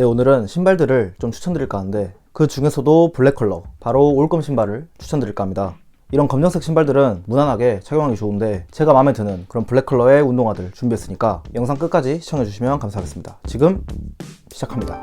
네, 오늘은 신발들을 좀 추천드릴까 하는데 그 중에서도 블랙 컬러, 바로 올검 신발을 추천드릴까 합니다. 이런 검정색 신발들은 무난하게 착용하기 좋은데 제가 마음에 드는 그런 블랙 컬러의 운동화들 준비했으니까 영상 끝까지 시청해주시면 감사하겠습니다. 지금 시작합니다.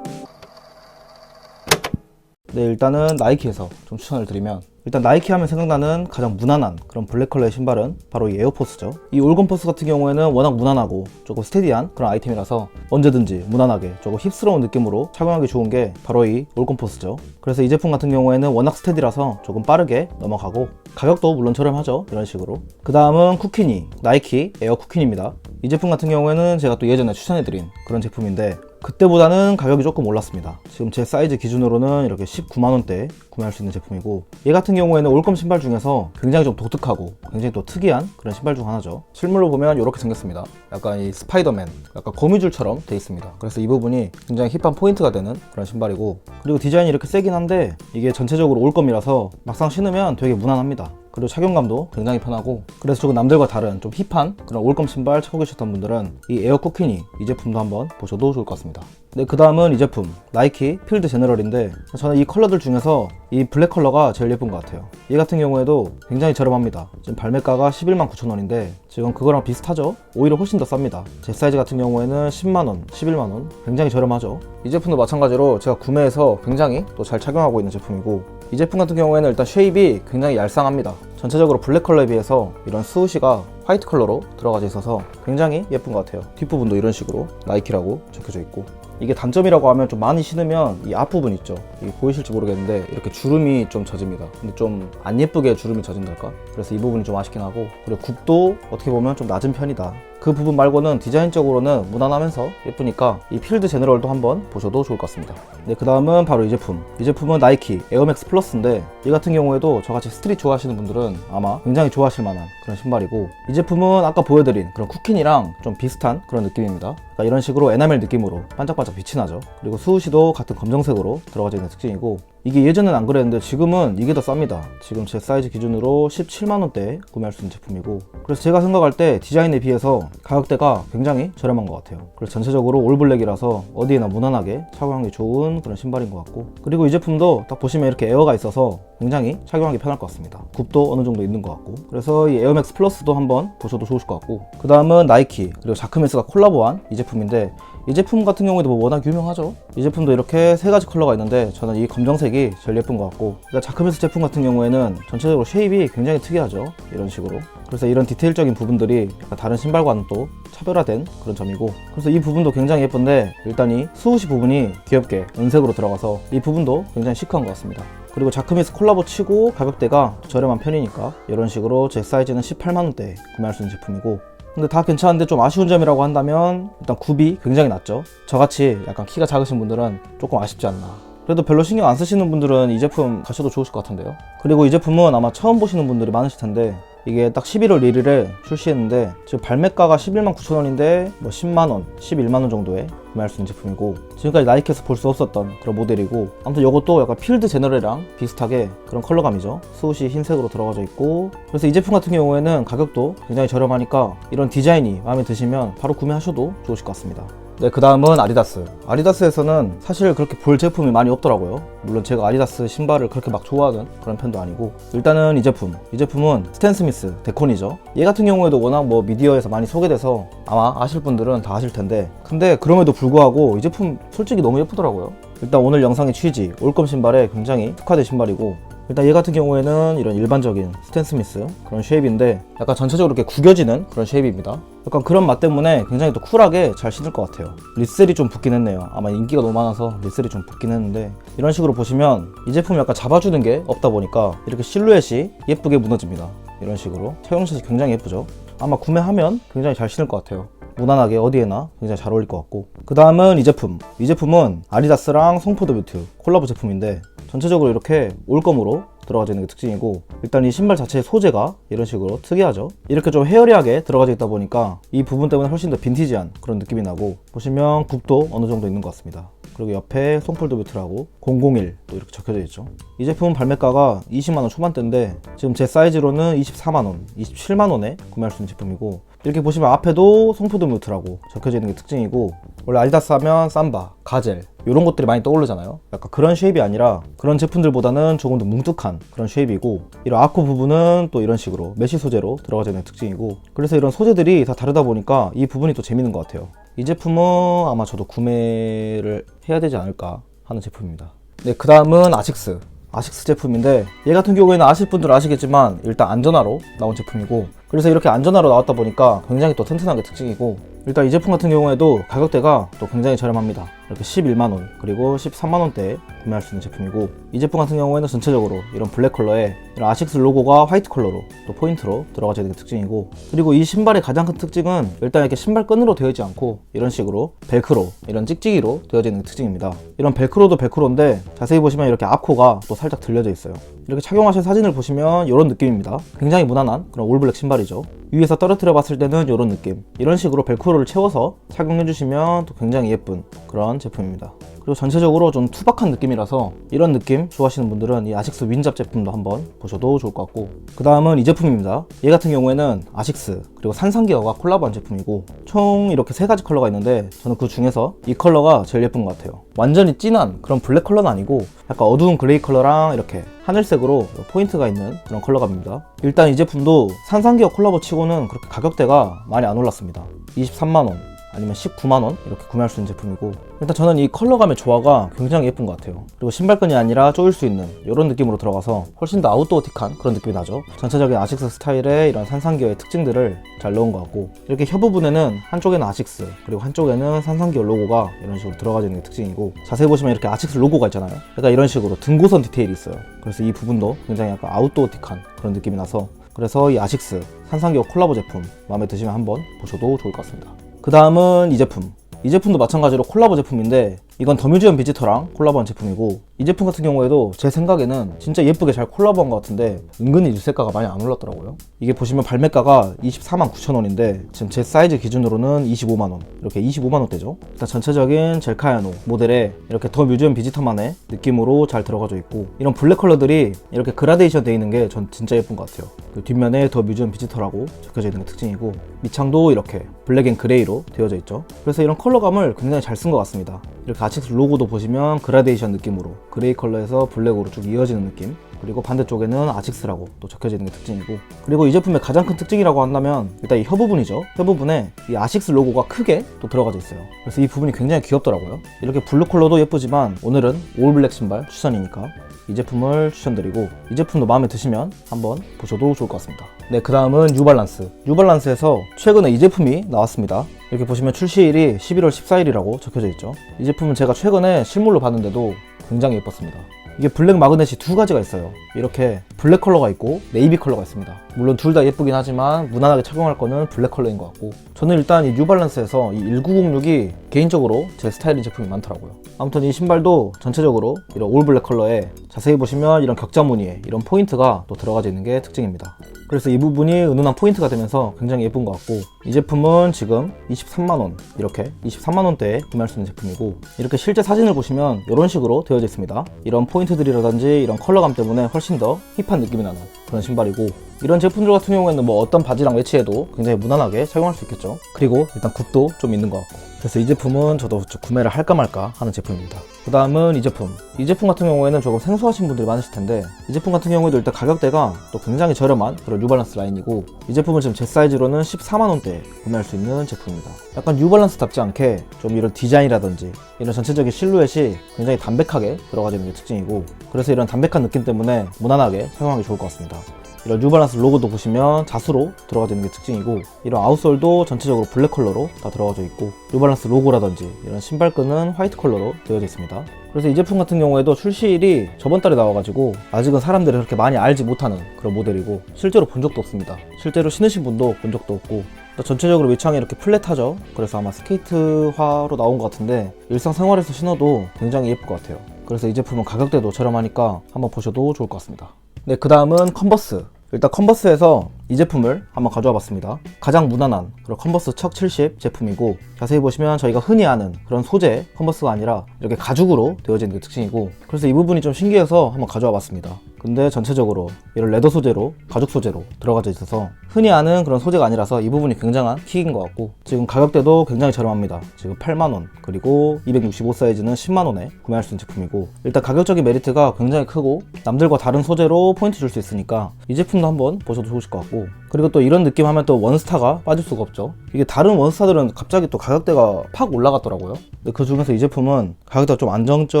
네, 일단은 나이키에서 좀 추천을 드리면 일단 나이키 하면 생각나는 가장 무난한 그런 블랙 컬러의 신발은 바로 이 에어포스죠. 이 올건 포스 같은 경우에는 워낙 무난하고 조금 스테디한 그런 아이템이라서 언제든지 무난하게 조금 힙스러운 느낌으로 착용하기 좋은 게 바로 이 올건 포스죠. 그래서 이 제품 같은 경우에는 워낙 스테디라서 조금 빠르게 넘어가고 가격도 물론 저렴하죠. 이런 식으로. 그 다음은 쿠키니, 나이키 에어 쿠키니입니다. 이 제품 같은 경우에는 제가 또 예전에 추천해드린 그런 제품인데 그때보다는 가격이 조금 올랐습니다. 지금 제 사이즈 기준으로는 이렇게 19만원대 구매할 수 있는 제품이고 얘 같은 경우에는 올검 신발 중에서 굉장히 좀 독특하고 굉장히 또 특이한 그런 신발 중 하나죠. 실물로 보면 이렇게 생겼습니다. 약간 이 스파이더맨, 약간 거미줄처럼 돼 있습니다. 그래서 이 부분이 굉장히 힙한 포인트가 되는 그런 신발이고 그리고 디자인이 이렇게 세긴 한데 이게 전체적으로 올검이라서 막상 신으면 되게 무난합니다. 그리고 착용감도 굉장히 편하고 그래서 조금 남들과 다른 좀 힙한 그런 올검 신발 찾고 계셨던 분들은 이 에어 쿠키니 이 제품도 한번 보셔도 좋을 것 같습니다. 네, 그 다음은 이 제품 나이키 필드 제너럴인데 저는 이 컬러들 중에서 이 블랙 컬러가 제일 예쁜 것 같아요. 이 같은 경우에도 굉장히 저렴합니다. 지금 발매가가 11만 9천 원인데 지금 그거랑 비슷하죠? 오히려 훨씬 더 쌉니다. 제 사이즈 같은 경우에는 10만 원, 11만 원 굉장히 저렴하죠. 이 제품도 마찬가지로 제가 구매해서 굉장히 또 잘 착용하고 있는 제품이고 이 제품 같은 경우에는 일단 쉐입이 굉장히 얄쌍합니다. 전체적으로 블랙 컬러에 비해서 이런 스우시가 화이트 컬러로 들어가져 있어서 굉장히 예쁜 것 같아요. 뒷부분도 이런 식으로 나이키라고 적혀져 있고 이게 단점이라고 하면 좀 많이 신으면 이 앞부분 있죠. 이게 보이실지 모르겠는데 이렇게 주름이 좀 젖습니다. 근데 좀 안 예쁘게 주름이 젖은달까? 그래서 이 부분이 좀 아쉽긴 하고 그리고 굽도 어떻게 보면 좀 낮은 편이다. 그 부분 말고는 디자인적으로는 무난하면서 예쁘니까 이 필드 제너럴도 한번 보셔도 좋을 것 같습니다. 네, 그 다음은 바로 이 제품. 이 제품은 나이키 에어맥스 플러스인데 이 같은 경우에도 저같이 스트릿 좋아하시는 분들은 아마 굉장히 좋아하실 만한 그런 신발이고 이 제품은 아까 보여드린 그런 쿠킨이랑 좀 비슷한 그런 느낌입니다. 그러니까 이런 식으로 에나멜 느낌으로 반짝반짝 빛이 나죠. 그리고 수우시도 같은 검정색으로 들어가져 있는 특징이고 이게 예전엔 안 그랬는데 지금은 이게 더 쌉니다. 지금 제 사이즈 기준으로 17만원대에 구매할 수 있는 제품이고 그래서 제가 생각할 때 디자인에 비해서 가격대가 굉장히 저렴한 것 같아요. 그래서 전체적으로 올블랙이라서 어디에나 무난하게 착용하기 좋은 그런 신발인 것 같고 그리고 이 제품도 딱 보시면 이렇게 에어가 있어서 굉장히 착용하기 편할 것 같습니다. 굽도 어느 정도 있는 것 같고 그래서 이 에어맥스 플러스도 한번 보셔도 좋으실 것 같고 그 다음은 나이키 그리고 자크메스가 콜라보한 이 제품인데 이 제품 같은 경우에도 뭐 워낙 유명하죠. 이 제품도 이렇게 세 가지 컬러가 있는데 저는 이 검정색이 제일 예쁜 것 같고 일단 자크메스 제품 같은 경우에는 전체적으로 쉐입이 굉장히 특이하죠. 이런 식으로. 그래서 이런 디테일적인 부분들이 약간 다른 신발과는 또 차별화된 그런 점이고 그래서 이 부분도 굉장히 예쁜데 일단 이 수우시 부분이 귀엽게 은색으로 들어가서 이 부분도 굉장히 시크한 것 같습니다. 그리고 자크미스 콜라보 치고 가격대가 저렴한 편이니까 이런 식으로 제 사이즈는 18만원대에 구매할 수 있는 제품이고 근데 다 괜찮은데 좀 아쉬운 점이라고 한다면 일단 굽이 굉장히 낮죠. 저같이 약간 키가 작으신 분들은 조금 아쉽지 않나. 그래도 별로 신경 안 쓰시는 분들은 이 제품 가셔도 좋으실 것 같은데요. 그리고 이 제품은 아마 처음 보시는 분들이 많으실 텐데 이게 딱 11월 1일에 출시했는데 지금 발매가가 11만 9천 원인데 뭐 10만 원, 11만 원 정도에 구매할 수 있는 제품이고 지금까지 나이키에서 볼 수 없었던 그런 모델이고 아무튼 이것도 약간 필드 제너럴이랑 비슷하게 그런 컬러감이죠. 스우시 흰색으로 들어가져 있고 그래서 이 제품 같은 경우에는 가격도 굉장히 저렴하니까 이런 디자인이 마음에 드시면 바로 구매하셔도 좋으실 것 같습니다 네, 그 다음은 아디다스. 아디다스에서는 사실 그렇게 볼 제품이 많이 없더라고요. 물론 제가 아디다스 신발을 그렇게 막 좋아하는 그런 편도 아니고. 일단은 이 제품. 이 제품은 스탠 스미스 데콘이죠. 얘 같은 경우에도 워낙 뭐 미디어에서 많이 소개돼서 아마 아실 분들은 다 아실 텐데. 근데 그럼에도 불구하고 이 제품 솔직히 너무 예쁘더라고요. 일단 오늘 영상의 취지, 올검 신발에 굉장히 특화된 신발이고 일단 얘 같은 경우에는 이런 일반적인 스탠 스미스 그런 쉐입인데 약간 전체적으로 이렇게 구겨지는 그런 쉐입입니다. 약간 그런 맛 때문에 굉장히 또 쿨하게 잘 신을 것 같아요. 리셀이 좀 붙긴 했네요. 아마 인기가 너무 많아서 리셀이 좀 붙긴 했는데 이런 식으로 보시면 이 제품 약간 잡아주는 게 없다 보니까 이렇게 실루엣이 예쁘게 무너집니다. 이런 식으로 착용샷이 굉장히 예쁘죠. 아마 구매하면 굉장히 잘 신을 것 같아요. 무난하게 어디에나 굉장히 잘 어울릴 것 같고 그 다음은 이 제품 이 제품은 아디다스랑 송포드 뷰트 콜라보 제품인데 전체적으로 이렇게 올검으로 들어가져 있는 게 특징이고 일단 이 신발 자체의 소재가 이런 식으로 특이하죠 이렇게 좀 헤어리하게 들어가져 있다 보니까 이 부분 때문에 훨씬 더 빈티지한 그런 느낌이 나고 보시면 굽도 어느 정도 있는 것 같습니다 그리고 옆에 송폴드 뮤트라고 001 또 이렇게 적혀져 있죠. 이 제품은 발매가가 20만원 초반대인데 지금 제 사이즈로는 24만원, 27만원에 구매할 수 있는 제품이고 이렇게 보시면 앞에도 송폴드 뮤트라고 적혀져 있는 게 특징이고 원래 아디다스 하면 삼바, 가젤 이런 것들이 많이 떠오르잖아요. 약간 그런 쉐입이 아니라 그런 제품들보다는 조금 더 뭉툭한 그런 쉐입이고 이런 아코 부분은 또 이런 식으로 메쉬 소재로 들어가져 있는 특징이고 그래서 이런 소재들이 다 다르다 보니까 이 부분이 또 재밌는 것 같아요. 이 제품은 아마 저도 구매를 해야 되지 않을까 하는 제품입니다. 네, 그 다음은 아식스. 아식스 제품인데 얘 같은 경우에는 아실 분들 아시겠지만 일단 안전화로 나온 제품이고 그래서 이렇게 안전화로 나왔다 보니까 굉장히 또 튼튼한 게 특징이고 일단 이 제품 같은 경우에도 가격대가 또 굉장히 저렴합니다. 이렇게 11만원 그리고 13만원대에 구매할 수 있는 제품이고 이 제품 같은 경우에는 전체적으로 이런 블랙 컬러에 이런 아식스 로고가 화이트 컬러로 또 포인트로 들어가져 있는 게 특징이고 그리고 이 신발의 가장 큰 특징은 일단 이렇게 신발 끈으로 되어 있지 않고 이런 식으로 벨크로 이런 찍찍이로 되어져 있는 게 특징입니다. 이런 벨크로도 벨크로인데 자세히 보시면 이렇게 앞코가 또 살짝 들려져 있어요. 이렇게 착용하신 사진을 보시면 이런 느낌입니다. 굉장히 무난한 그런 올블랙 신발이 죠. 위에서 떨어뜨려 봤을 때는 이런 느낌. 이런 식으로 벨크로를 채워서 착용해 주시면 또 굉장히 예쁜 그런 제품입니다 그리고 전체적으로 좀 투박한 느낌이라서 이런 느낌 좋아하시는 분들은 이 아식스 윈잡 제품도 한번 보셔도 좋을 것 같고 그 다음은 이 제품입니다. 얘 같은 경우에는 아식스 그리고 산산기어가 콜라보한 제품이고 총 이렇게 세 가지 컬러가 있는데 저는 그 중에서 이 컬러가 제일 예쁜 것 같아요. 완전히 진한 그런 블랙 컬러는 아니고 약간 어두운 그레이 컬러랑 이렇게 하늘색으로 포인트가 있는 그런 컬러감입니다. 일단 이 제품도 산산기어 콜라보 치고는 그렇게 가격대가 많이 안 올랐습니다. 23만원 아니면 19만원 이렇게 구매할 수 있는 제품이고 일단 저는 이 컬러감의 조화가 굉장히 예쁜 것 같아요. 그리고 신발끈이 아니라 조일 수 있는 이런 느낌으로 들어가서 훨씬 더 아웃도어틱한 그런 느낌이 나죠. 전체적인 아식스 스타일의 이런 산산기어의 특징들을 잘 넣은 것 같고 이렇게 혀 부분에는 한쪽에는 아식스 그리고 한쪽에는 산산기어 로고가 이런 식으로 들어가져 있는 게 특징이고 자세히 보시면 이렇게 아식스 로고가 있잖아요. 약간 이런 식으로 등고선 디테일이 있어요. 그래서 이 부분도 굉장히 약간 아웃도어틱한 그런 느낌이 나서 그래서 이 아식스 산산기어 콜라보 제품 마음에 드시면 한번 보셔도 좋을 것 같습니다 그 다음은 이 제품. 이 제품도 마찬가지로 콜라보 제품인데 이건 더뮤지엄 비지터랑 콜라보한 제품이고 이 제품 같은 경우에도 제 생각에는 진짜 예쁘게 잘 콜라보한 것 같은데 은근히 유세가가 많이 안 올랐더라고요. 이게 보시면 발매가가 24만 9천 원인데 지금 제 사이즈 기준으로는 25만 원. 이렇게 25만 원대죠. 일단 전체적인 젤카야노 모델에 이렇게 더 뮤지엄 비지터만의 느낌으로 잘 들어가져 있고 이런 블랙 컬러들이 이렇게 그라데이션 되어 있는 게 전 진짜 예쁜 것 같아요. 그 뒷면에 더 뮤지엄 비지터라고 적혀져 있는 게 특징이고 밑창도 이렇게 블랙 앤 그레이로 되어져 있죠. 그래서 이런 컬러감을 굉장히 잘 쓴 것 같습니다. 이렇게 아치스 로고도 보시면 그라데이션 느낌으로 그레이 컬러에서 블랙으로 쭉 이어지는 느낌 그리고 반대쪽에는 아식스라고 또 적혀져 있는 게 특징이고 그리고 이 제품의 가장 큰 특징이라고 한다면 일단 이 혀 부분이죠. 혀 부분에 이 아식스 로고가 크게 또 들어가져 있어요. 그래서 이 부분이 굉장히 귀엽더라고요. 이렇게 블루 컬러도 예쁘지만 오늘은 올 블랙 신발 추천이니까 이 제품을 추천드리고 이 제품도 마음에 드시면 한번 보셔도 좋을 것 같습니다. 네 그 다음은 뉴발란스. 뉴발란스에서 최근에 이 제품이 나왔습니다. 이렇게 보시면 출시일이 11월 14일이라고 적혀져 있죠. 이 제품은 제가 최근에 실물로 봤는데도 굉장히 예뻤습니다 이게 블랙 마그넷이 두 가지가 있어요. 이렇게 블랙 컬러가 있고 네이비 컬러가 있습니다. 물론 둘 다 예쁘긴 하지만 무난하게 착용할 거는 블랙 컬러인 것 같고. 저는 일단 이 뉴발란스에서 이 1906이 개인적으로 제 스타일인 제품이 많더라고요. 아무튼 이 신발도 전체적으로 이런 올 블랙 컬러에 자세히 보시면 이런 격자 무늬에 이런 포인트가 또 들어가져 있는 게 특징입니다 그래서 이 부분이 은은한 포인트가 되면서 굉장히 예쁜 것 같고 이 제품은 지금 23만원 이렇게 23만원대에 구매할 수 있는 제품이고 이렇게 실제 사진을 보시면 이런 식으로 되어져 있습니다. 이런 포인트들이라든지 이런 컬러감 때문에 훨씬 더 힙한 느낌이 나는 그런 신발이고 이런 제품들 같은 경우에는 뭐 어떤 바지랑 매치해도 굉장히 무난하게 착용할 수 있겠죠. 그리고 일단 굽도 좀 있는 것 같고. 그래서 이 제품은 저도 좀 구매를 할까 말까 하는 제품입니다. 그 다음은 이 제품. 이 제품 같은 경우에는 조금 생소하신 분들이 많으실 텐데 이 제품 같은 경우에도 일단 가격대가 또 굉장히 저렴한 그런 뉴발란스 라인이고 이 제품은 지금 제 사이즈로는 14만원대에 구매할 수 있는 제품입니다. 약간 뉴발란스답지 않게 좀 이런 디자인이라든지 이런 전체적인 실루엣이 굉장히 담백하게 들어가져 있는 게 특징이고 그래서 이런 담백한 느낌 때문에 무난하게 사용하기 좋을 것 같습니다 이런 뉴발란스 로고도 보시면 자수로 들어가져 있는 게 특징이고 이런 아웃솔도 전체적으로 블랙 컬러로 다 들어가져 있고 뉴발란스 로고라든지 이런 신발끈은 화이트 컬러로 되어져 있습니다. 그래서 이 제품 같은 경우에도 출시일이 저번 달에 나와가지고 아직은 사람들이 그렇게 많이 알지 못하는 그런 모델이고 실제로 본 적도 없습니다. 실제로 신으신 분도 본 적도 없고 전체적으로 밑창이 이렇게 플랫하죠? 그래서 아마 스케이트화로 나온 것 같은데 일상생활에서 신어도 굉장히 예쁠 것 같아요. 그래서 이 제품은 가격대도 저렴하니까 한번 보셔도 좋을 것 같습니다 네, 그 다음은 컨버스. 일단 컨버스에서 이 제품을 한번 가져와 봤습니다. 가장 무난한 그런 컨버스 척 70 제품이고 자세히 보시면 저희가 흔히 아는 그런 소재 컨버스가 아니라 이렇게 가죽으로 있는 게 특징이고 그래서 이 부분이 좀 신기해서 한번 가져와 봤습니다. 근데 전체적으로 이런 레더 소재로 가죽 소재로 들어가져 있어서 흔히 아는 그런 소재가 아니라서 이 부분이 굉장한 킥인 것 같고 지금 가격대도 굉장히 저렴합니다. 지금 8만원 그리고 265 사이즈는 10만원에 구매할 수 있는 제품이고 일단 가격적인 메리트가 굉장히 크고 남들과 다른 소재로 포인트 줄 수 있으니까 이 제품도 한번 보셔도 좋으실 것 같고 그리고 또 이런 느낌 하면 또 원스타가 빠질 수가 없죠. 이게 다른 원스타들은 갑자기 또 가격대가 팍 올라갔더라고요. 근데 그 중에서 이 제품은 가격대가 좀 안정적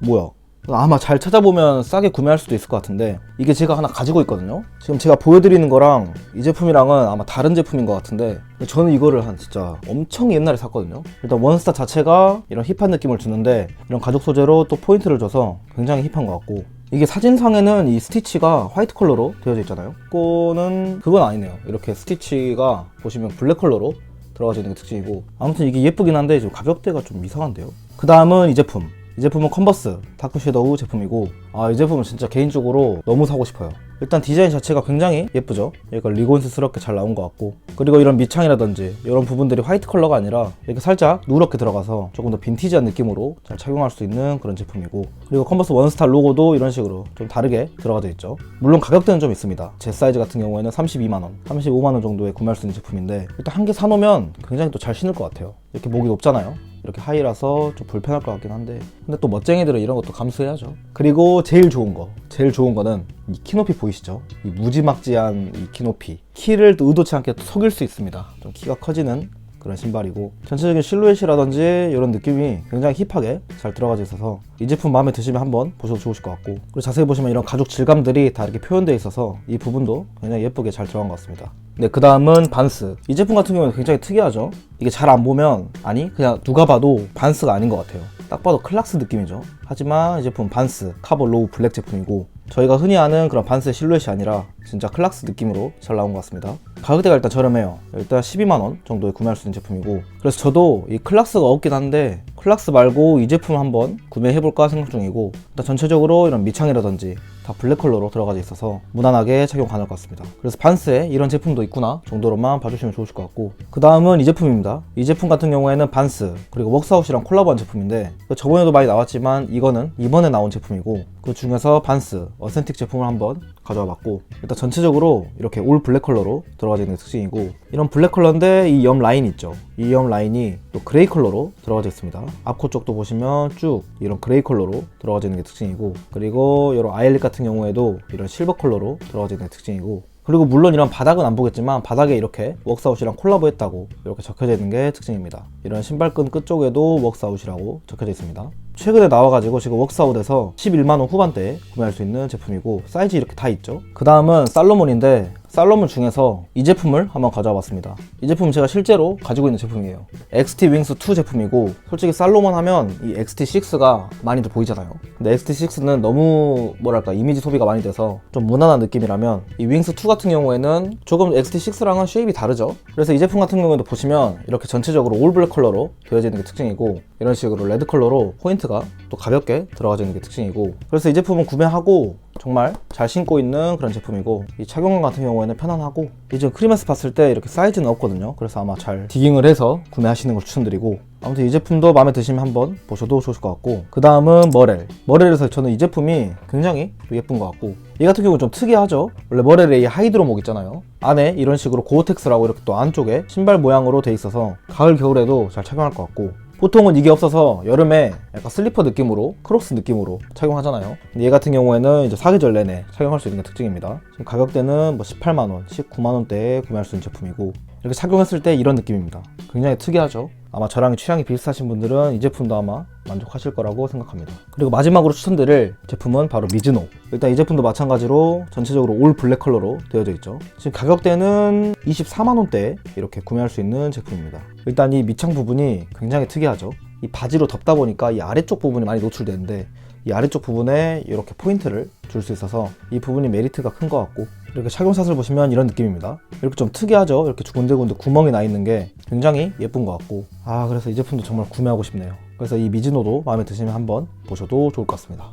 뭐야 아마 잘 찾아보면 싸게 구매할 수도 있을 것 같은데 이게 제가 하나 가지고 있거든요. 지금 제가 보여드리는 거랑 이 제품이랑은 아마 다른 제품인 것 같은데 저는 이거를 한 진짜 엄청 옛날에 샀거든요. 일단 원스타 자체가 이런 힙한 느낌을 주는데 이런 가죽 소재로 또 포인트를 줘서 굉장히 힙한 것 같고 이게 사진상에는 이 스티치가 화이트 컬러로 되어져 있잖아요. 그거는 그건 아니네요. 이렇게 스티치가 보시면 블랙 컬러로 들어가져 있는 게 특징이고 아무튼 이게 예쁘긴 한데 지금 가격대가 좀 이상한데요. 그 다음은 이 제품 이 제품은 컨버스 다크 섀도우 제품이고 아 이 제품은 진짜 개인적으로 너무 사고 싶어요. 일단 디자인 자체가 굉장히 예쁘죠? 얘가 리곤스스럽게 잘 나온 것 같고 그리고 이런 밑창이라든지 이런 부분들이 화이트 컬러가 아니라 이렇게 살짝 누렇게 들어가서 조금 더 빈티지한 느낌으로 잘 착용할 수 있는 그런 제품이고 그리고 컨버스 원스타 로고도 이런 식으로 좀 다르게 들어가 져 있죠? 물론 가격대는 좀 있습니다. 제 사이즈 같은 경우에는 32만원 35만원 정도에 구매할 수 있는 제품인데 일단 한 개 사놓으면 굉장히 또 잘 신을 것 같아요. 이렇게 목이 높잖아요 이렇게 하이라서 좀 불편할 것 같긴 한데. 근데 또 멋쟁이들은 이런 것도 감수해야죠. 그리고 제일 좋은 거 제일 좋은 거는 이 키높이 보이시죠? 이 무지막지한 이 키높이. 키를 또 의도치 않게 또 속일 수 있습니다. 좀 키가 커지는 그런 신발이고 전체적인 실루엣이라든지 이런 느낌이 굉장히 힙하게 잘 들어가져 있어서 이 제품 마음에 드시면 한번 보셔도 좋으실 것 같고 그리고 자세히 보시면 이런 가죽 질감들이 다 이렇게 표현되어 있어서 이 부분도 굉장히 예쁘게 잘 들어간 것 같습니다 네, 그 다음은 반스. 이 제품 같은 경우는 굉장히 특이하죠? 이게 잘 안 보면, 아니, 그냥 누가 봐도 반스가 아닌 것 같아요. 딱 봐도 클락스 느낌이죠? 하지만 이 제품 반스, 카본 로우 블랙 제품이고, 저희가 흔히 아는 그런 반스의 실루엣이 아니라 진짜 클락스 느낌으로 잘 나온 것 같습니다. 가격대가 일단 저렴해요. 일단 12만원 정도에 구매할 수 있는 제품이고, 그래서 저도 이 클락스가 없긴 한데, 클락스 말고 이 제품 한번 구매해볼까 생각 중이고, 일단 전체적으로 이런 밑창이라든지 다 블랙 컬러로 들어가져 있어서 무난하게 착용 가능할 것 같습니다. 그래서 반스에 이런 제품도 있구나 정도로만 봐주시면 좋으실 것 같고 그 다음은 이 제품입니다. 이 제품 같은 경우에는 반스 그리고 웍스아웃이랑 콜라보한 제품인데 저번에도 많이 나왔지만 이거는 이번에 나온 제품이고 그 중에서 반스 어센틱 제품을 한번 가져와 봤고 일단 전체적으로 이렇게 올 블랙 컬러로 들어가져 있는 특징이고 이런 블랙 컬러인데 이 옆 라인 있죠 이 옆 라인이 또 그레이 컬러로 들어가져 있습니다 앞코 쪽도 보시면 쭉 이런 그레이 컬러로 들어가져 있는 게 특징이고 그리고 이런 아일릿 같은 경우에도 이런 실버 컬러로 들어가져 있는 게 특징이고 그리고 물론 이런 바닥은 안 보겠지만 바닥에 이렇게 웍스아웃이랑 콜라보했다고 이렇게 적혀져 있는 게 특징입니다. 이런 신발끈 끝쪽에도 웍스아웃이라고 적혀져 있습니다. 최근에 나와가지고 지금 웍스아웃에서 11만원 후반대에 구매할 수 있는 제품이고 사이즈 이렇게 다 있죠. 그 다음은 살로몬인데 살로몬 중에서 이 제품을 한번 가져와 봤습니다. 이 제품 제가 실제로 가지고 있는 제품이에요. XT 윙스 2 제품이고 솔직히 살로몬 하면 이 XT6가 많이들 보이잖아요. 근데 XT6는 너무 뭐랄까 이미지 소비가 많이 돼서 좀 무난한 느낌이라면 이 윙스 2 같은 경우에는 조금 XT6랑은 쉐입이 다르죠. 그래서 이 제품 같은 경우에도 보시면 이렇게 전체적으로 올 블랙 컬러로 되어져 있는 게 특징이고 이런 식으로 레드 컬러로 포인트 가 또 가볍게 들어가져 있는 게 특징이고 그래서 이 제품은 구매하고 정말 잘 신고 있는 그런 제품이고 이 착용감 같은 경우에는 편안하고 이제 크리마스 봤을 때 이렇게 사이즈는 없거든요. 그래서 아마 잘 디깅을 해서 구매하시는 걸 추천드리고 아무튼 이 제품도 마음에 드시면 한번 보셔도 좋을 것 같고 그 다음은 머렐. 머렐에서 저는 이 제품이 굉장히 또 예쁜 것 같고 이 같은 경우는 좀 특이하죠? 원래 머렐에 이 하이드로목 있잖아요. 안에 이런 식으로 고어텍스라고 이렇게 또 안쪽에 신발 모양으로 돼 있어서 가을 겨울에도 잘 착용할 것 같고 보통은 이게 없어서 여름에 약간 슬리퍼 느낌으로 크록스 느낌으로 착용하잖아요. 근데 얘 같은 경우에는 이제 사계절 내내 착용할 수 있는 게 특징입니다. 지금 가격대는 뭐 18만원 19만원대에 구매할 수 있는 제품이고 이렇게 착용했을 때 이런 느낌입니다. 굉장히 특이하죠 아마 저랑 취향이 비슷하신 분들은 이 제품도 아마 만족하실 거라고 생각합니다. 그리고 마지막으로 추천드릴 제품은 바로 미즈노. 일단 이 제품도 마찬가지로 전체적으로 올 블랙 컬러로 되어져 있죠. 지금 가격대는 24만원대에 이렇게 구매할 수 있는 제품입니다. 일단 이 밑창 부분이 굉장히 특이하죠. 이 바지로 덮다 보니까 이 아래쪽 부분이 많이 노출되는데 이 아래쪽 부분에 이렇게 포인트를 줄 수 있어서 이 부분이 메리트가 큰 것 같고 이렇게 착용샷을 보시면 이런 느낌입니다. 이렇게 좀 특이하죠? 이렇게 군데군데 구멍이 나 있는 게 굉장히 예쁜 것 같고. 아 그래서 이 제품도 정말 구매하고 싶네요. 그래서 이 미즈노도 마음에 드시면 한번 보셔도 좋을 것 같습니다.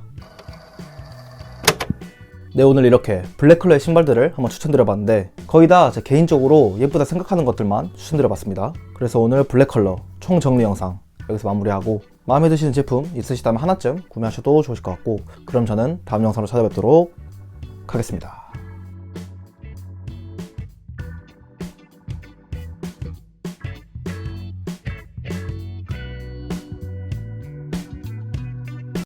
네 오늘 이렇게 블랙 컬러의 신발들을 한번 추천드려봤는데 거의 다 제 개인적으로 예쁘다 생각하는 것들만 추천드려봤습니다. 그래서 오늘 블랙 컬러 총정리 영상 여기서 마무리하고 마음에 드시는 제품 있으시다면 하나쯤 구매하셔도 좋으실 것 같고 그럼 저는 다음 영상으로 찾아뵙도록 하겠습니다